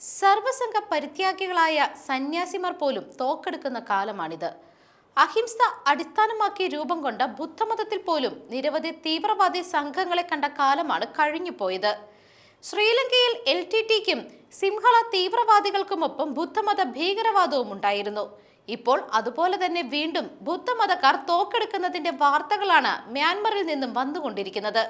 സർവസംഘ പരിത്യാഗികളായ സന്യാസിമാർ പോലും തോക്കെടുക്കുന്ന കാലമാണിത്. അഹിംസ അടിസ്ഥാനമാക്കി രൂപം കൊണ്ട ബുദ്ധമതത്തിൽ പോലും നിരവധി തീവ്രവാദി സംഘങ്ങളെ കണ്ട കാലമാണ് കഴിഞ്ഞുപോയത്. ശ്രീലങ്കയിൽ എൽ ടി ടിക്കും സിംഹള തീവ്രവാദികൾക്കുമൊപ്പം ബുദ്ധമത ഭീകരവാദവും ഉണ്ടായിരുന്നു. ഇപ്പോൾ അതുപോലെ തന്നെ വീണ്ടും ബുദ്ധമതക്കാർ തോക്കെടുക്കുന്നതിന്റെ വാർത്തകളാണ് മ്യാൻമറിൽ നിന്നും വന്നുകൊണ്ടിരിക്കുന്നത്.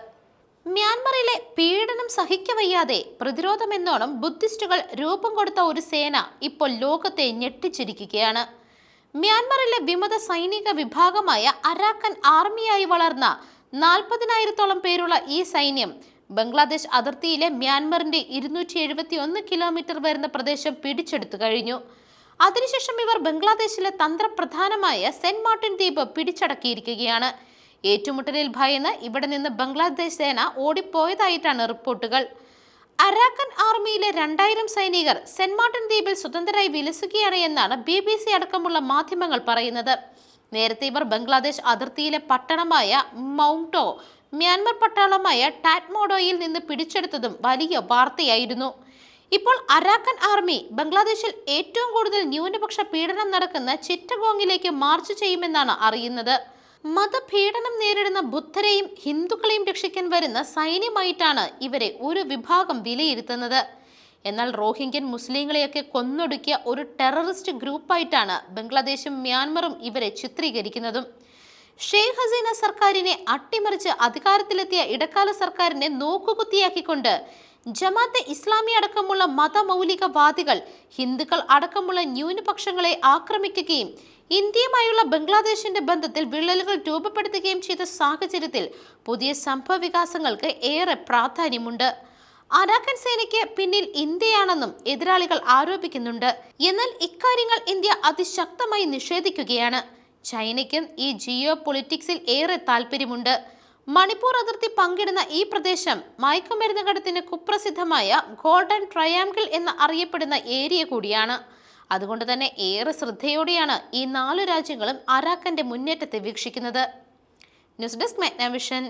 മ്യാൻമറിലെ പീഡനം സഹിക്കവയ്യാതെ പ്രതിരോധമെന്നോണം ബുദ്ധിസ്റ്റുകൾ രൂപം കൊടുത്ത ഒരു സേന ഇപ്പോൾ ലോകത്തെ ഞെട്ടിച്ചിരിക്കുകയാണ്. മ്യാൻമറിലെ വിമത സൈനിക വിഭാഗമായ അരാക്കൻ ആർമിയായി വളർന്ന നാൽപ്പതിനായിരത്തോളം പേരുള്ള ഈ സൈന്യം ബംഗ്ലാദേശ് അതിർത്തിയിലെ മ്യാൻമറിന്റെ ഇരുന്നൂറ്റി എഴുപത്തി ഒന്ന് കിലോമീറ്റർ വരുന്ന പ്രദേശം പിടിച്ചെടുത്തു കഴിഞ്ഞു. അതിനുശേഷം ഇവർ ബംഗ്ലാദേശിലെ തന്ത്രപ്രധാനമായ സെന്റ് മാർട്ടിൻ ദ്വീപ് പിടിച്ചടക്കിയിരിക്കുകയാണ്. ഏറ്റുമുട്ടലിൽ ഭയന്ന് ഇവിടെ നിന്ന് ബംഗ്ലാദേശ് സേന ഓടിപ്പോയതായിട്ടാണ് റിപ്പോർട്ടുകൾ. അരാക്കൻ ആർമിയിലെ രണ്ടായിരം സൈനികർ സെന്റ് മാർട്ടിൻ ദ്വീപിൽ സ്വതന്ത്രരായി വിലസുകയാണ് എന്നാണ് ബി ബി സി അടക്കമുള്ള മാധ്യമങ്ങൾ പറയുന്നത്. നേരത്തെ ഇവർ ബംഗ്ലാദേശ് അതിർത്തിയിലെ പട്ടണമായ മൗണ്ടോ മ്യാൻമർ പട്ടാളമായ ടാറ്റ്മോഡോയിൽ നിന്ന് പിടിച്ചെടുത്തതും വലിയ വാർത്തയായിരുന്നു. ഇപ്പോൾ അരാക്കൻ ആർമി ബംഗ്ലാദേശിൽ ഏറ്റവും കൂടുതൽ ന്യൂനപക്ഷ പീഡനം നടക്കുന്ന ചിറ്റഗോങ്ങിലേക്ക് മാർച്ച് ചെയ്യുമെന്നാണ് അറിയുന്നത്. മതപീഡനം നേരിടുന്ന ബുദ്ധരെയും ഹിന്ദുക്കളെയും രക്ഷിക്കാൻ വരുന്ന സൈന്യമായിട്ടാണ് ഇവരെ ഒരു വിഭാഗം വിലയിരുത്തുന്നത്. എന്നാൽ റോഹിംഗ്യൻ മുസ്ലിങ്ങളെയൊക്കെ കൊന്നൊടുക്കിയ ഒരു ടെററിസ്റ്റ് ഗ്രൂപ്പായിട്ടാണ് ബംഗ്ലാദേശും മ്യാൻമറും ഇവരെ ചിത്രീകരിക്കുന്നതും. ഷെയ്ഖ് ഹസീന സർക്കാരിനെ അട്ടിമറിച്ച് അധികാരത്തിലെത്തിയ ഇടക്കാല സർക്കാരിനെ നോക്കുകുത്തിയാക്കിക്കൊണ്ട് ജമാഅത്തെ ഇസ്ലാമി അടക്കമുള്ള മതമൗലികവാദികൾ ഹിന്ദുക്കൾ അടക്കമുള്ള ന്യൂനപക്ഷങ്ങളെ ആക്രമിക്കുകയും ഇന്ത്യയുമായുള്ള ബംഗ്ലാദേശിന്റെ ബന്ധത്തിൽ വിള്ളലുകൾ രൂപപ്പെടുത്തുകയും ചെയ്ത സാഹചര്യത്തിൽ പുതിയ സംഭവവികാസങ്ങൾക്ക് ഏറെ പ്രാധാന്യമുണ്ട്. അരാക്കൻ സേനയ്ക്ക് പിന്നിൽ ഇന്ത്യയാണെന്നും എതിരാളികൾ ആരോപിക്കുന്നുണ്ട്. എന്നാൽ ഇക്കാര്യങ്ങൾ ഇന്ത്യ അതിശക്തമായി നിഷേധിക്കുകയാണ്. ചൈനയ്ക്കും ഈ ജിയോ പൊളിറ്റിക്സിൽ ഏറെ താല്പര്യമുണ്ട് മണിപ്പൂർ അതിർത്തി പങ്കിടുന്ന ഈ പ്രദേശം മയക്കുമരുന്ന് കടത്തിന് കുപ്രസിദ്ധമായ ഗോൾഡൻ ട്രയാംഗിൾ എന്ന് അറിയപ്പെടുന്ന ഏരിയ കൂടിയാണ്. അതുകൊണ്ട് തന്നെ ഏറെ ശ്രദ്ധയോടെയാണ് ഈ നാലു രാജ്യങ്ങളും അറാഖന്റെ മുന്നേറ്റത്തെ വീക്ഷിക്കുന്നത്. News desk Magnavision.